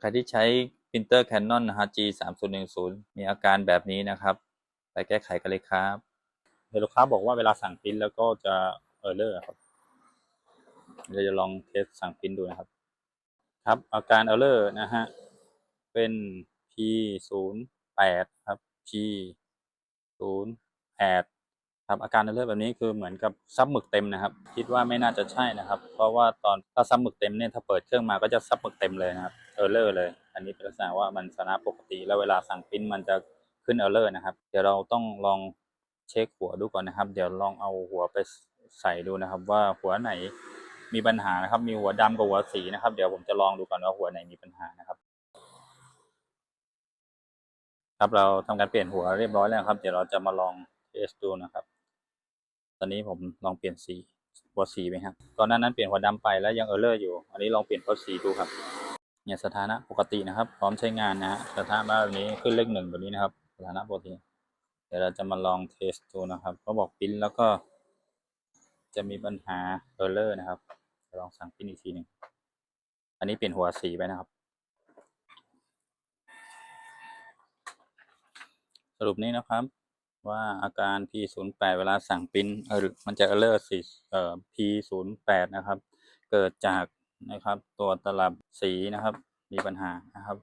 ใครที่ใช้ปรินเตอร์ Canon นะฮะ G 3 0 1 0มีอาการแบบนี้นะครับ ไปแก้ไขกันเลยครับเดี๋ยวลูกค้าบอกว่าเวลาสั่งปริ้นแล้วก็จะเออร์เลอร์ครับเราจะลองเทสสั่งปรินดูนะครับ ครับ อาการเออร์เลอร์นะฮะ เป็น P 0 8ครับ G 0 8 ครับอาการเออร์เลอร์แบบนี้คือเหมือนกับซับหมึกเต็มนะครับ คิดว่าไม่น่าจะใช่นะครับ เพราะว่าตอนถ้าซับหมึกเต็มเนี่ยถ้าเปิดเครื่องมาก็จะซับหมึกเต็มเลยนะครับเออร์เลอร์เลย อันนี้เป็นลักษณะว่ามันสถานะปกติ แล้วเวลาสั่งปรินมันจะขึ้นเออร์เลอร์นะครับ เดี๋ยวเราต้องลองเช็คหัวดูก่อนนะครับ เดี๋ยวลองเอาหัวไปใส่ดูนะครับ ว่าหัวไหนมีปัญหานะครับ มีหัวดำกับหัวสีนะครับ เดี๋ยวผมจะลองดูก่อนว่าหัวไหนมีปัญหานะครับ ครับเราทำการเปลี่ยนหัวเรียบร้อยแล้วครับ เดี๋ยวเราจะมาลองเทสดูนะครับ ตอนนี้ผมลองเปลี่ยนสีหัวสีไหมครับก่อนหน้านั้นเปลี่ยนหัวดำไปแล้วยังเออร์เลอร์อยู่ อันนี้ลองเปลี่ยนหัวสีดูครับ เนี่ยสถานะปกตินะครับ พร้อมใช้งานนะฮะสถานะแบบนี้ขึ้นเลขหนึ่งแบบนี้นะครับ สถานะปกติ เดี๋ยวเราจะมาลองเทสดูนะครับเขาบอกปริ้นแล้วก็ จะมีปัญหาเออร์เลอร์นะครับลองสั่งปริ้นอีกทีหนึ่งอันนี้เปลี่ยนหัวสีไปนะครับ สรุปนี้นะครับ ว่าอาการ P08 เวลาสั่งปริ้นเออมันจะเออร์เลอร์สีเอ่อ P08 นะครับ เกิดจากนะครับตัวตลับสีนะครับ มีปัญหานะครับ